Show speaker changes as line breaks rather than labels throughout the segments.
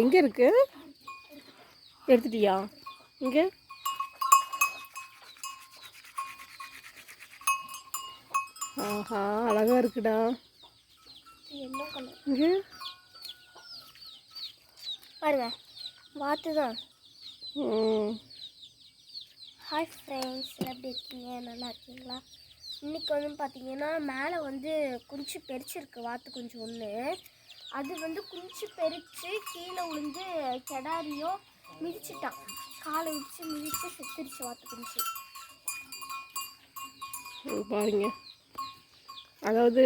எங்கே இருக்கு? எடுத்துட்டியா? இங்கே. ஆஹா அழகா இருக்குடா. இங்கே.
பாருங்க வாத்து தான் ஹாய் ஃப்ரெண்ட்ஸ் எப்படி இருக்கீங்க? நல்லா இருக்கீங்களா? இன்னைக்கு வந்து பார்த்தீங்கன்னா மேலே வந்து குஞ்சு பெரிச்சிருக்கு வாத்து குஞ்சு ஒன்று அது வந்து குஞ்சு பெரிச்சு கீழே விழுந்து கெடாரியோ மிதிச்சிட்டான் காலை வச்சு மிதிச்சு செத்துருச்சு வாத்து குஞ்சு.
பாருங்க. அதாவது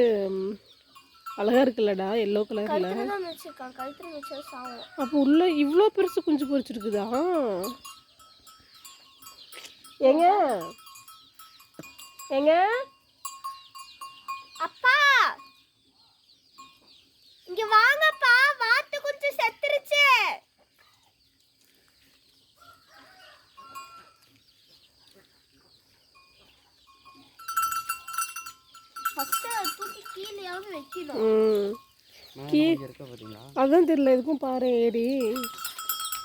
அழகா இருக்குல்லடா எல்லோ கலர்ல
மிதிச்சிருக்கான். கழுத்துல மிதிச்சது சாவும்.
அப்போ உள்ள இவ்வளோ பெருசு குஞ்சு பொரிச்சிருக்குதா? ஏங்க? ஏங்க
அப்பா இங்க வாங்கப்பா வாத்து குஞ்சு செத்துருச்சு ஃபர்ஸ்ட் தூக்கி கீழேயாவது வைக்கணும்
ம் கீ அதான் தெரியல எதுக்கும் பாரு ஏடி.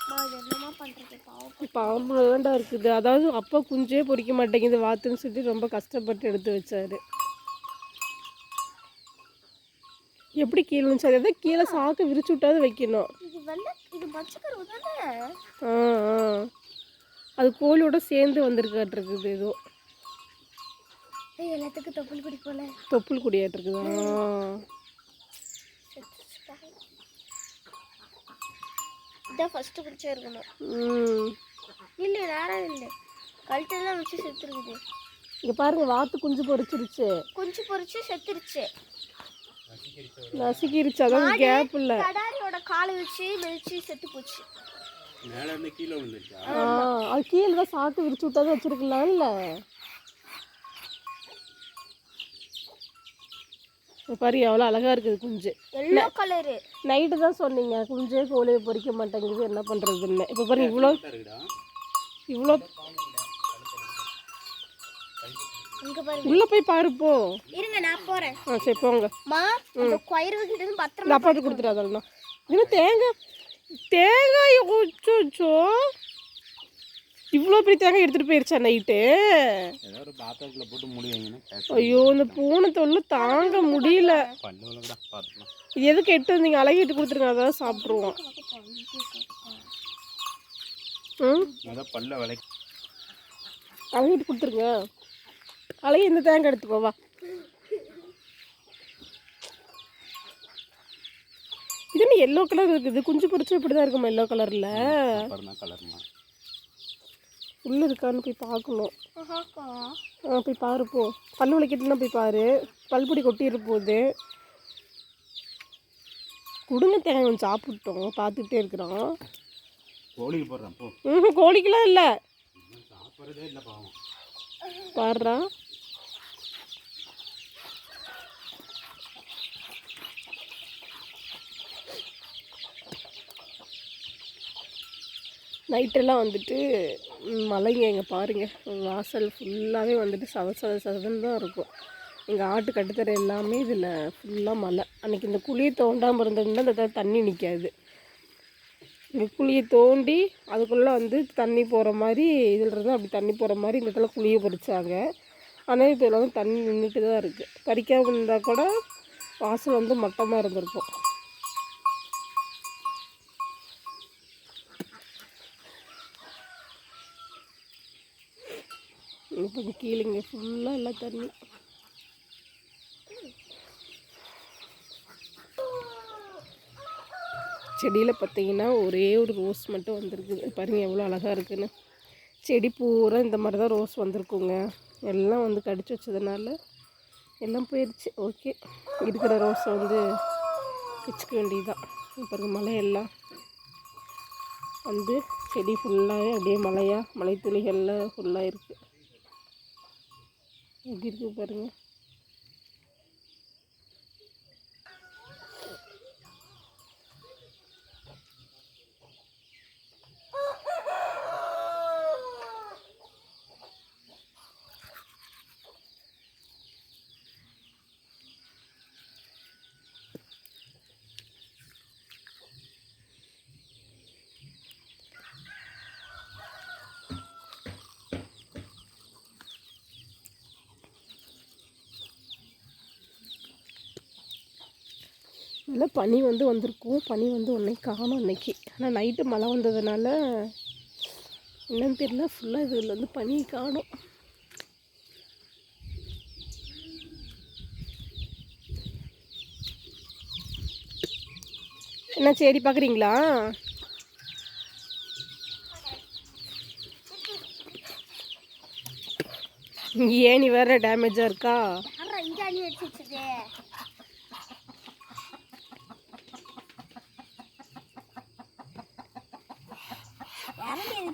அம்மா, இது என்னமா பண்றது? பாவம்
பாம்பு வேண்டா இருக்குது. அதாவது அப்பா குஞ்சே பொரிக்க மாட்டேங்குது வாத்துன்னு சொல்லி ரொம்ப கஷ்டப்பட்டு எடுத்து வச்சாரு. எப்படி கீழே இருந்துச்சு அதை தான் கீழே சாக்கு விரிச்சு விட்டாவது வைக்கணும். அது கோழியோட சேர்ந்து வந்திருக்காட்டிருக்குது ஏதோ.
ஏய், எல்லாத்துக்கும் தொப்புள் குடி போல
தொப்புள்
செத்துருச்சு பாவம். இதான் ஃபர்ஸ்ட் பிடிச்சா இருக்கணும்.
ம்.
இல்லை நேரம் இல்லை. கழுத்தெல்லாம் வச்சு செத்துருக்குது.
இங்கே பாருங்க வாத்து குஞ்சு பொரிச்சிருச்சு.
குஞ்சு பொரிச்சு செத்துருச்சு.
நசுக்கிருச்சு அதான் கேப் இல்லை.
கடாரியோட காலை வச்சு மெதிச்சு செத்து போச்சு.
மேலே இருந்து கீழே விழுந்துருச்சா?
ஆ அது கீழே தான் சாக்கு விரிச்சு விட்டாதான் வச்சிருக்கலாம்ல. இங்க பாரு எவ்வளோ அழகா இருக்குது குஞ்சு.
எல்லோ கலரு
நைட்டு தான் சொன்னீங்க. குஞ்சே கோழியை பொரிக்க மாட்டேங்குது என்ன பண்ணுறதுன்னு இப்போ பாருங்க இவ்வளோ
இருக்குடா.
இவ்வளோ
இங்க பாருங்க.
உள்ளே போய் பாரு போ.
இருங்க நான் போறேன்.
ஆ சரி போங்க.
மா அந்த கொயர்வு கிட்ட இருந்து பத்திரமா
அப்பாட்டு கொடுத்துடாதல்னா இது தேங்காய் தேங்காய் கொஞ்சோ இவ்வளோ பெரிய தேங்காய் எடுத்துகிட்டு போயிருச்சா நைட்டு ஐயோ இந்த பூனை தொல்லை தாங்க முடியல. இது எதுக்கு எட்டு வந்தீங்க? அழகிட்டு கொடுத்துருங்க அதான் சாப்பிட்ருவோம் அழகிட்டு கொடுத்துருங்க. அழகி இந்த தேங்காய் எடுத்துக்கோ வா. இது என்ன எல்லோ கலர் இருக்குது? குஞ்சு பொரிச்சு இப்படி தான் இருக்குமா எல்லோ கலரில் உள்ளே இருக்கான்னு போய் பார்க்கணும். ஆ போய் பாரு போ. பல்லு விளக்கிட்டுனா போய் பாரு. பல்புடி கொட்டிட்டு போகுது. கொடுங்க தேங்காய் சாப்பிட்டோம். பார்த்துக்கிட்டே இருக்கிறோம்
கோழிக்கு போடுறேன்
கோழிக்கெல்லாம் இல்லை.
சாப்பிட்றதே
நைட்டெல்லாம் வந்துட்டு மலைங்க இங்கே பாருங்கள் வாசல் ஃபுல்லாகவே வந்துட்டு சத சத சதன்னு தான் இருக்கும். எங்கள் ஆட்டு கட்டுத்தர எல்லாமே இதில் ஃபுல்லாக மலை. அன்றைக்கி இந்த குழியை தோண்டாமல் இருந்ததுன்னா இந்த இடத்துல தண்ணி நிற்காது இந்த குழியை தோண்டி அதுக்குள்ளே வந்து தண்ணி போகிற மாதிரி இதில் இருந்து அப்படி தண்ணி போகிற மாதிரி இந்த இடத்துல குழியை பறிச்சாங்க. ஆனால் இப்போ இதில் வந்து தண்ணி நின்றுட்டு தான் இருக்குது பறிக்காமல் இருந்தால் கூட வாசல் வந்து மட்டமாக இருந்திருக்கும். இப்போ கீழேங்க ஃபுல்லாக எல்லாம் தண்ணி. செடியில் பார்த்தீங்கன்னா ஒரே ஒரு ரோஸ் மட்டும் வந்திருக்குது. பாருங்கள் எவ்வளோ அழகாக இருக்குன்னு. செடி பூரா இந்த மாதிரி தான் ரோஸ் வந்திருக்குங்க. எல்லாம் வந்து கடிச்சு வச்சதுனால எல்லாம் போயிடுச்சு ஓகே இருக்கிற ரோஸை வந்து வச்சுக்க வேண்டியதுதான். பாருங்கள் மலையெல்லாம் வந்து செடி ஃபுல்லாகவே அப்படியே மழையாக மலையாக மலைத்துளிகளில் ஃபுல்லாக இருக்குது எப்படி இருக்குது பாருங்கள் நல்ல பனி வந்து வந்திருக்கும். பனி வந்து உன்னை காணும் அன்னைக்கு. ஆனால் நைட்டு மழை வந்ததுனால என்னன்னு தெரியல. ஃபுல்லாக இதில் வந்து பனி காணும். என்ன சரி பார்க்குறீங்களா ஏணி வேற டேமேஜாக இருக்கா
யாரா இங்கே அணி வச்சு வச்சது யாரும் இது போய்க்கு
பார்த்து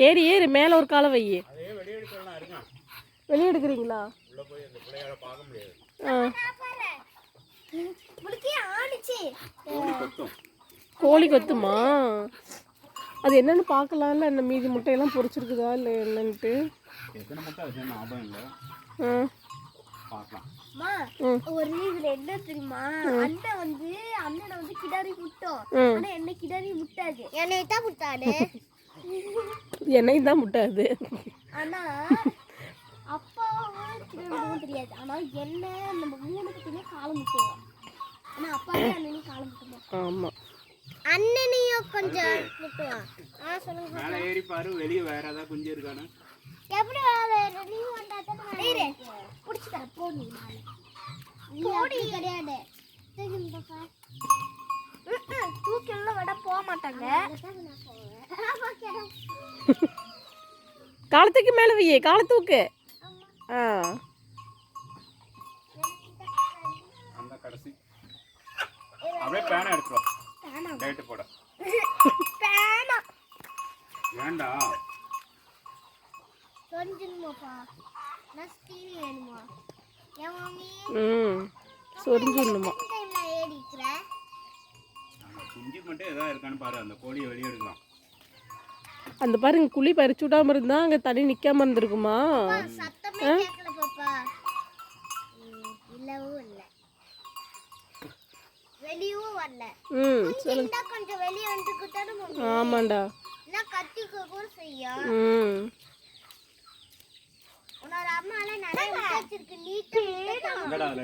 ஏறு ஏறி மேலே ஒரு காலை வை
அதே வெளியே எடுக்கலாம் இருக்கான்
வெளியே எடுக்கிறீங்களா?
உள்ள போய் அந்த பிள்ளையால பார்க்க முடியாது
ஆ.
முழுக்கே ஆடிச்சு
கோழி கொத்தும்?
கோழி கொத்துமா அது என்னன்னு பார்க்கலாம்ல என்ன மீதி முட்டையெல்லாம் பொரிச்சிருக்குதா? இல்லை என்னன்ட்டு.
எத்தனை முட்டை அது ஞாபகம் இல்லை
ஆ.
பார்க்கலாம்
அம்மா
ம்.
ஒரு இதுல என்ன தெரியுமா? அண்ணன் வந்து அண்ணனை வந்து கிடாரி முட்டும்.
ம்.
ஆனா என்ன கிடாரி முட்டாது. என்னை தான் முட்டாடு
என்னையும் தான் முட்டை அது.
ஆனா அப்பா கிடாரி தெரியாது. ஆனா என்ன நம்ம மூணு பத்தியுமே காலம் முட்டுவோம். ஆனா அப்பாவே அண்ணனையும் காலம் முட்டுவோம்
ஆமாம்
அண்ணனையும் கொஞ்சம் முட்டுவான். ஆ சொல்லுங்க
மேலே ஏறி பாரு வெளியே வேற ஏதாவது குஞ்சு இருக்கானு
எப்படி வேலை? நீ வந்தாதான் பிடிச்சி தர போ நீ போடி. கிடையாது. தூக்கில விட போக மாட்டாங்க.
காலத்துக்கு மேலே வையே காலை தூக்கு. ஆ.
அந்த கடைசி. அப்படியே பேனை எடுத்துருவா டேட்டு போட.
பேனா.
ம். சொரிஞ்சிடணுமா.
குஞ்சு மட்டும் எதாவது இருக்கான்னு பாரு அந்த கோழியை வெளியே எடுக்கலாம்.
அந்த பாருங்க குழி பறிச்சு விடாம இருந்தா அங்கே தண்ணி நிற்காம இருந்திருக்குமா?
சத்தமே கேட்கல பாப்பா. இல்லவும் இல்லை. வெளியவும் வரல.
ம் சொல்லு
இருந்தா கொஞ்சம் வெளியே வந்துக்கிட்டாலும்
ஆமாண்டா. ம்.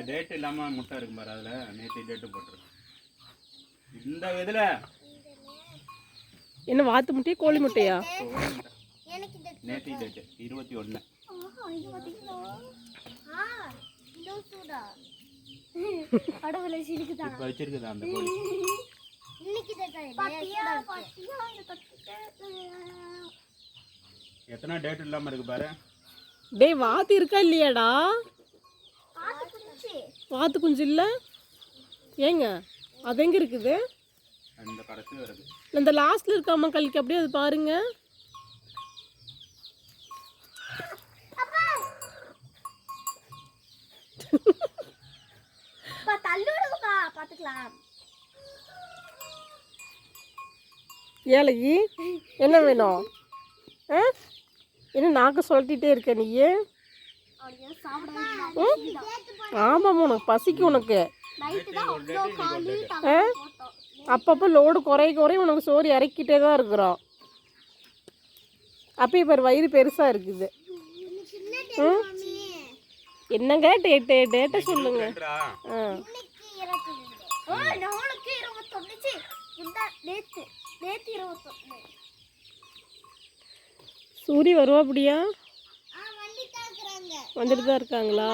டேட் முட்டை பாரு அதில் நேற்று டேட்டு போட்டிருக்கு இந்த இதில்
என்ன வாத்து முட்டையா கோழி முட்டையா?
இருபத்தி ஒன்று எத்தனை டேட் இல்லாமல் இருக்கு பாரு.
டேய் வாத்து இருக்கா இல்லையாடா? வாத்து குஞ்சு இல்லை ஏங்க அது எங்கே இருக்குது?
இந்த கடைசி வருது.
இந்த லாஸ்ட்ல இருக்காம கல்கி அப்படியே அது பாருங்க. ஏழைக்கு என்ன வேணும்? ஆ? என்ன நாக்கு சொல்லிட்டே இருக்க நீ
அப்படியே சாப்பிட
ஆமாம் உனக்கு பசிக்கு உனக்கு. ஆ? அப்பப்போ லோடு குறைய குறைய உனக்கு சோறு இறக்கிட்டே தான் இருக்கிறோம் அப்போ இப்போ வயிறு பெருசாக இருக்குது. ம்? என்னங்க டேட்டு டேட்டை சொல்லுங்க. ஆ. சூரி வருவா அப்படியா?
ஆ வண்டி தாக்குறாங்க
வந்துட்டு தான் இருக்காங்களா?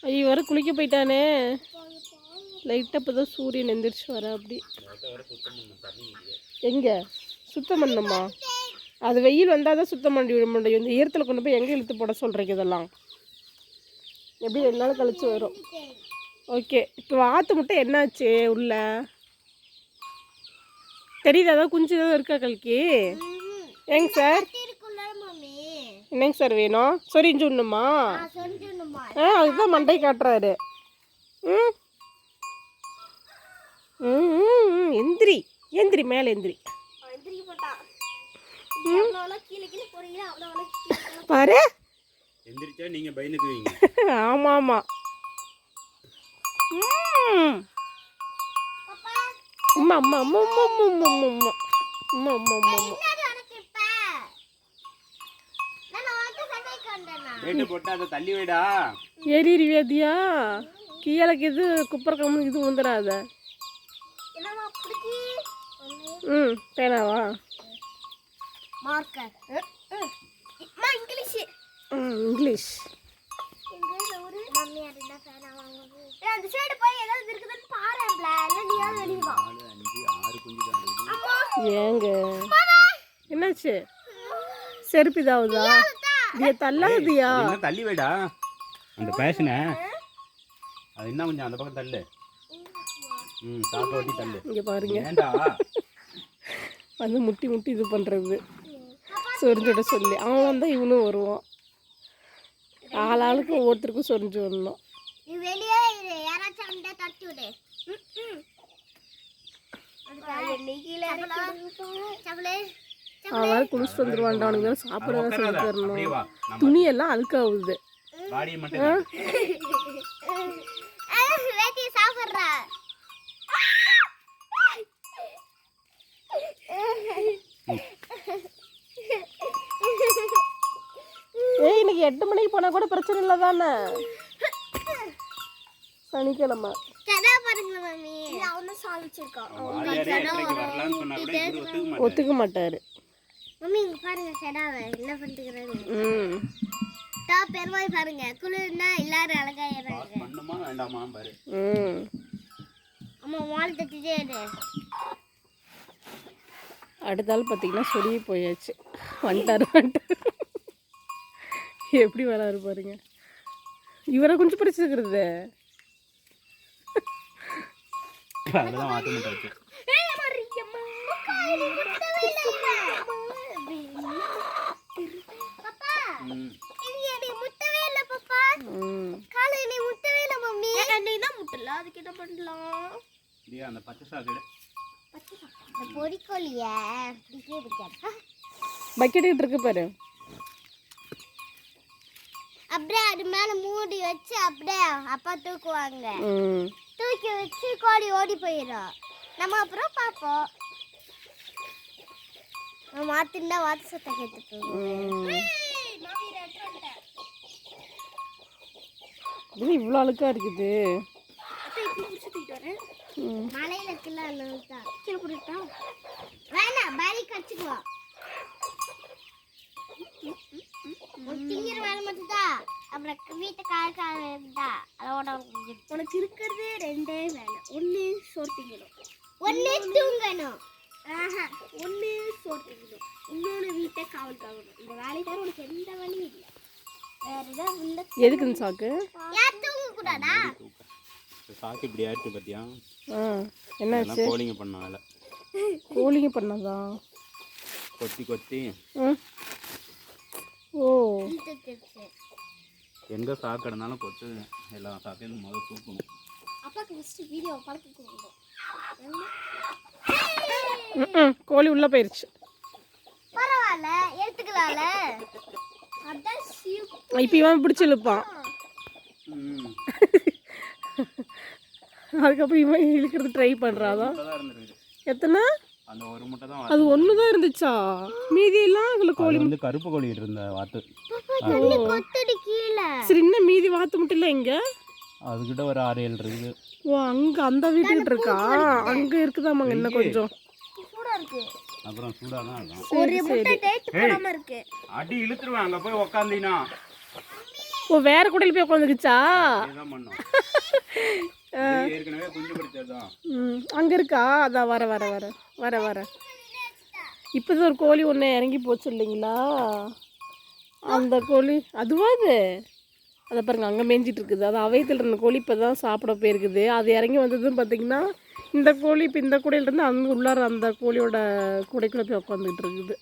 ஐயோ வர குளிக்க போயிட்டானே. லைட்டாக இப்போ தான் சூரியன் எந்திரிச்சு வர அப்படி. எங்கே? சுத்தம் பண்ணணுமா? அது வெயில் வந்தால் தான் சுத்தம் பண்ணி விட முடியும். இந்த ஈரத்தில் கொண்டு போய் எங்கே இழுத்து போட சொல்கிறீங்க இதெல்லாம்? எப்படி ரெண்டு நாள் கழிச்சு வரும்? ஓகே இப்போ வாத்து முட்டை என்னாச்சு உள்ள? தெரியுது? அதாவது குஞ்சு ஏதாவது இருக்கா கல்கி? ஏங்க சார்? என்னங்க சார் வேணும்? சொரிஞ்சு விடணுமா ஆ அதுதான் மண்டை காட்டுறாரு. ம், எந்திரி எந்திரி மேலே எந்திரி.
கீழே கீழே கீழே கீழே
பாரு.
எந்திரிச்சா நீங்கள் பயந்துக்குவீங்க.
ஆமாம் ஆமாம் ம்.
பாப்பா.
அம்மா அம்மா அம்மா அம்மா அம்மா அம்மா அம்மா
போட்டு அதை தள்ளி வைடா.
ஏறி கீழக்கு இது குப்பரை கம்மு இது வந்துடாத ம் பேனாவா?
மார்க்கர் அம்மா இங்கிலீஷ்
ம் இங்கிலீஷ்.
இங்கிலீஷ் ஒரு மம்மி அதுதான் பேனா வாங்குது ஏய் அந்த சைடு போய் ஏதாவது இருக்குதுன்னு பாருங்கள இல்ல நீயாவது வெளிய வா.
நாலு அஞ்சு ஆறு குஞ்சு தான் இருக்குது
அம்மா
ஏங்க என்னாச்சு செருப்பு இதாகுதா இது
இன்னும் தள்ளி வைடா? அந்த பேஷனை அது இன்னும் கொஞ்சம் அந்த பக்கம் தள்ளு.
இங்கே பாருங்க. வந்து முட்டி முட்டி இது பண்ணுறது சொரிஞ்சோட சொல்லி. அவன் வந்தால் இவனும் வருவான். ஆளாளுக்கு ஒவ்வொருத்தருக்கும் சொரிஞ்சு வரணும். அவன் குளிச்சுட்டு வந்துருவான்டா அவனுக்கு சாப்பிட
வரணும்
தரணும். துணியெல்லாம் அழுக்காகுது.
சாப்பிட்றா.
ஏய் இன்னைக்கு எட்டு மணிக்கு போனால் கூட பிரச்சனை இல்லை தானே? சனிக்கிழமை.
ஒத்துக்க மாட்டாரு.
மம்மி இங்க பாருங்க செடாவை என்ன பண்ணிட்டுக்கிறாரு?
ம்.
டாப் பெருமாய் பாருங்க. குளிர்னா எல்லாரும் அழகாயிடுறாங்க
பண்ணுமா வேண்டாமா பாரு.
ம்.
அம்மா தட்டிட்டே இரு.
அடுத்தாலும் பார்த்திங்கன்னா சொல்லி போயாச்சு. வந்துட்டார் வந்துட்டார். எப்படி வராரு பாருங்க. இவரை கொஞ்சம் பிடிச்சிருக்கிறது.
முட்டவே இல்லை மம்மி. முட்டல. அதுக்கு என்ன பண்ணலாம்?
அந்த பச்சை சாக்கு
இந்த பொடிக்கோழிய பிடிக்கவே பிடிக்காது
பக்கெட்டு இருக்கு பாரு.
அப்படியே அது மேல மூடி வச்சு அப்படியே அப்பா தூக்குவாங்க. தூக்கி வச்சு கோழி ஓடி போயிடும். நம்ம அப்புறம் பார்ப்போம். மாத்திருந்தா வாத்து சத்தம் கேட்டு
இவ்வளோ அழுக்கா இருக்குது.
மலையில இருக்குல்ல கீழே போட்டுட்டா வேணாம் பேரி கடிச்சுக்குவோம் திங்கிற வேலை மட்டும்தான் அப்புறம் வீட்டை காய காய இருந்தா அதோட உனக்கு இருக்கிறது ரெண்டே வேலை. ஒன்று சோறு திங்கணும் ஒன்று தூங்கணும். ஆஹா ஒன்று சோறு திங்கணும் இன்னொன்று வீட்டை காவல் காக்கணும் இந்த வேலை தவிர உனக்கு எந்த வேலையும் இல்லை. வேற ஏதாவது உள்ள
எதுக்கு இந்த சாக்கு?
ஏன் தூங்க கூடாதா
சாக்கு இப்படி ஆயிடுச்சு பார்த்தியா
என்னாச்சு?
கோழிங்க பண்ண வேலை
கோழிங்க பண்ணதா?
கொத்தி கொத்தி.
ஓ.
எங்கே சாக்கு இருந்தாலும் கொத்து. எல்லா சாக்கையும் முதல்ல தூக்கணும்.
அப்பாவுக்கு ஃபஸ்ட்டு வீடியோ பழக்கி கொடுக்கணும்
ம் கோழி உள்ளே போயிடுச்சு
பரவாயில்ல எடுத்துக்கலாம்ல.
இப்போ இவன் பிடிச்சி இழுப்பான்.
ம்.
அதுக்கப்புறம் இவன் இழுக்கிறது ட்ரை பண்ணுறாதான் எத்தனை?
அந்த ஒரு முட்டை தான்
அது ஒன்று தான் இருந்துச்சா? மீதியெல்லாம் அதில் கோழி
கோழி வந்து கருப்பு கோழி இருந்த வாத்து.
தண்ணி கொத்துடு கீழே.
சரி இன்னும் மீதி வாத்து மட்டும் இல்லை இங்கே?
அதுக்கிட்ட ஒரு ஆறு ஏழு இருக்குது.
ஓ அங்கே அந்த வீட்டுக்கிட்ட இருக்கா? அங்கே இருக்குதாமாங்க இன்னும் கொஞ்சம்.
சூடா இருக்கு.
அப்புறம் தான் இருக்கும்.
டேட் போடாம இருக்கு.
அடி இழுத்துருவேன் அங்கே போய் உக்காந்தீங்கன்னா
ஓ வேற குடையில் போய் உட்காந்துக்குச்சா
இது
அங்கே இருக்கா? அதான் வர வர வர. வர வர. இப்போ ஒரு கோழி ஒன்று இறங்கி போச்சு இல்லைங்களா? அந்த கோழி அதுவா அது? அதை பாருங்க அங்கே மேய்ஞ்சிட்டு இருக்குது. அது அவையத்தில் இருந்த கோழி இப்போ தான் சாப்பிட போயிருக்குது. அது இறங்கி வந்ததுன்னு பார்த்தீங்கன்னா இந்த கோழி இப்போ இந்த கூடையில இருந்து அங்கே உள்ளார அந்த கோழியோட கூடைக்குள்ளே போய் உட்காந்துட்டு இருக்குது.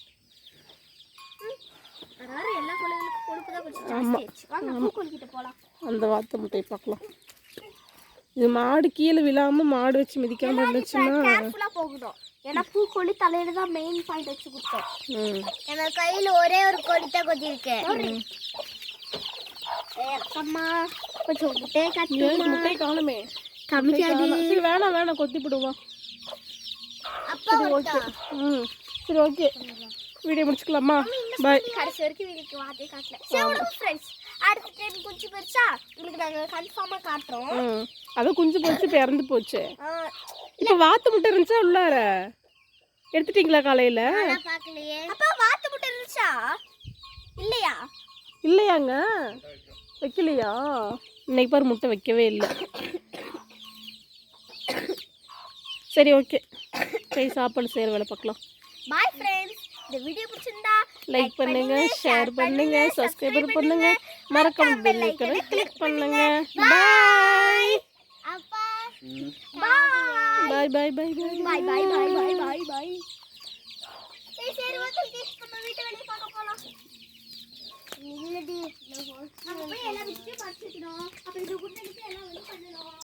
அதனால எல்லா கோழிகளுக்கும் கொழுப்பு தான் கொஞ்சம்
ஆமா.
ஜாஸ்தி ஆயிடுச்சு வாங்க பூக்கோழி கிட்ட போலாம்.
அந்த வாத்தை முட்டையை பார்க்கலாம் இது மாடு கீழே விழாம மாடு வச்சு மிதிக்காம இருந்துச்சுன்னா
போகணும் ஏன்னா பூக்கொல்லி தலையில தான் மெயின் பாயிண்ட் வச்சு கொடுத்தோம். எனக்கு கையில் ஒரே ஒரு கொடி தான் கொதி இருக்கு அம்மா கொஞ்சம் முட்டையை
ஏன்
கட்டுமா
முட்டை காணுமே.
கம்மிக்காது
சரி வேணாம் வேணாம் கொத்தி போடுவா
அப்பா
ஓகே. ம். சரி ஓகே. வீடியோ முடிச்சுக்கலாமா? பாய்
கடைசி வரைக்கும் வீட்டுக்கு வார்த்தையே காட்டல. சரி ஃப்ரெண்ட்ஸ் அடுத்த டைம் கொஞ்சம் பெருசா? உங்களுக்கு நாங்கள் கன்ஃபார்மாக காட்டுறோம்.
அதான் குஞ்சு போச்சு. இப்போ இறந்து போச்சு இப்போ வாத்து முட்டை இருந்துச்சா உள்ளார? எடுத்துட்டீங்களா காலையில்?
பார்க்கலையே. அப்பா வாத்து முட்டை இருந்துச்சா? இல்லையா?
இல்லையாங்க. வைக்கலையா? இன்னைக்கு பாரு முட்டை வைக்கவே இல்லை. சரி ஓகே. சரி சாப்பாடு செய்கிற வேலை பார்க்கலாம்.
பாய் ஃப்ரெண்ட்ஸ் இந்த வீடியோ பிடிச்சிருந்தா
லைக் பண்ணுங்க ஷேர் பண்ணுங்க சப்ஸ்கிரைபர் பண்ணுங்க. மறக்காம பெல் ஐக்கனை கிளிக் பண்ணுங்க. பாய்
அப்பா. பாய்
பாய் பாய் பாய் பாய்
பாய் பாய் பாய் பாய் சரி வந்து டேஸ்ட் பண்ண வீட்டை வெளியே பார்க்க போலாம். இல்லடி நம்ம போய் எல்லா விஷயத்தையும் பார்த்துக்கணும் அப்புறம் இது குட்டை எல்லாம் வந்து பண்ணணும்